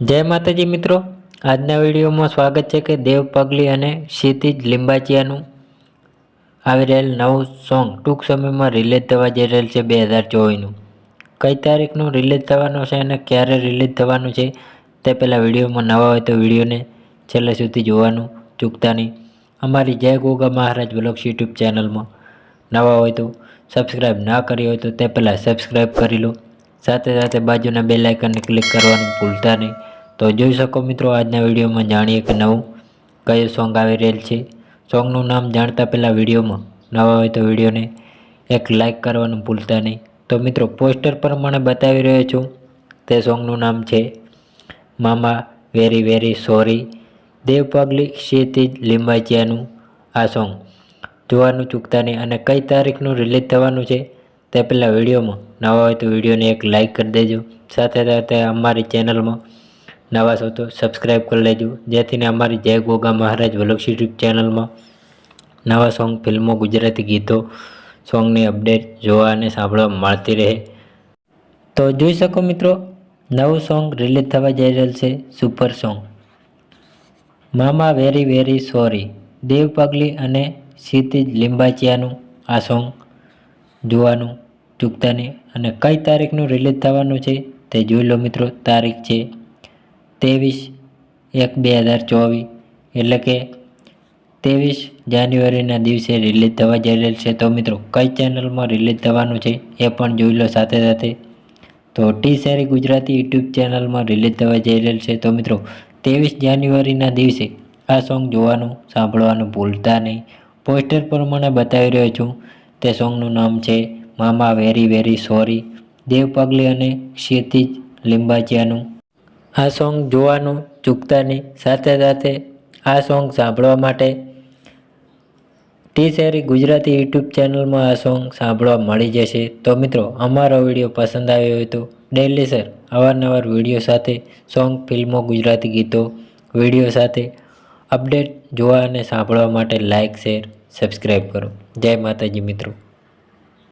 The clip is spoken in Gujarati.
જય માતાજી મિત્રો. આજના વિડીયોમાં સ્વાગત છે કે દેવ પગલી અને ક્ષિતિજ લિંબાચિયાનું આવી રહેલ નવું સોંગ ટૂંક સમયમાં રિલીઝ થવા જઈ રહેલ છે બે હજાર ચોવીસનું. કઈ તારીખનું રિલીઝ થવાનું છે અને ક્યારે રિલીઝ થવાનું છે તે પહેલાં વિડીયોમાં નવા હોય તો વિડીયોને છેલ્લે સુધી જોવાનું ચૂકતા નહીં. અમારી જય ગોગા મહારાજ બ્લોગ્સ યુટ્યુબ ચેનલમાં નવા હોય તો સબસ્ક્રાઈબ ના કરી હોય તો તે પહેલાં સબસ્ક્રાઈબ કરી લો. સાથે સાથે બાજુના બે લાઇકનને ક્લિક કરવાનું ભૂલતા નહીં. તો જોઈ શકો મિત્રો, આજના વિડીયોમાં જાણીએ કે નવું કયું સોંગ આવી રહેલ છે. સોંગનું નામ જાણતા પહેલાં વિડીયોમાં નવા હોય તો વિડીયોને એક લાઇક કરવાનું ભૂલતા નહીં. તો મિત્રો પોસ્ટર પ્રમાણે બતાવી રહ્યો છું. તે સોંગનું નામ છે, મામા, very very, sorry, Dev Pagli Kshitij લિંબાચિયાનું આ સોંગ જોવાનું ચૂકતા નહીં અને કઈ તારીખનું રિલીઝ થવાનું છે તે પહેલાં વિડીયોમાં નવા હોય તો વિડીયોને એક લાઇક કરી દેજો. સાથે સાથે અમારી ચેનલમાં નવા છો તો સબસ્ક્રાઈબ કરી લેજો. જેથીને અમારી જય ગોગા મહારાજ વલક્ષ યુટ્યુબ ચેનલમાં નવા સોંગ ફિલ્મો, ગુજરાતી ગીતો સોંગની અપડેટ જોવા અને સાંભળવા મળતી રહે. તો જોઈ શકો મિત્રો, નવું સોંગ રિલીઝ થવા જઈ રહેલ છે super song Mama very very sorry Dev પગલી અને ક્ષિતિજ લિંબાચિયાનું આ સોંગ જોવાનું ચૂકતાની અને કઈ તારીખનું રિલીઝ થવાનું છે તે જોઈ લો મિત્રો, તારીખ છે ત્રેવીસ એક બે હજાર ચોવીસ. એટલે કે ત્રેવીસ જાન્યુઆરીના દિવસે રિલીઝ થવા જઈ રહેલ છે. તો મિત્રો, કઈ ચેનલમાં રિલીઝ થવાનું છે એ પણ જોઈ લો સાથે સાથે. તો ટી શેરી ગુજરાતી યુટ્યુબ ચેનલમાં રિલીઝ થવા જઈ રહેલ છે. તો મિત્રો, ત્રેવીસ જાન્યુઆરીના દિવસે આ સોંગ જોવાનું, સાંભળવાનું ભૂલતા નહીં. પોસ્ટર પ્રમાણે બતાવી રહ્યો છું. તે સોંગનું નામ છે મામા very very sorry Dev Pagli અને ક્ષિતિજ લિંબાચિયાનું આ સોંગ જોવાનું ચૂકતા નહીં સાથે સાથે આ સોંગ સાંભળવા માટે ટી શેરી ગુજરાતી યુટ્યુબ ચેનલમાં આ સોંગ સાંભળવા મળી જશે. તો મિત્રો, અમારો વીડિયો પસંદ આવ્યો હોય તો ડેલી સર અવારનવાર વીડિયો સાથે સોંગ, ફિલ્મો, ગુજરાતી ગીતો, વીડિયો સાથે અપડેટ જોવા અને સાંભળવા માટે લાઇક શેર, સબસ્ક્રાઈબ કરો. જય માતાજી મિત્રો.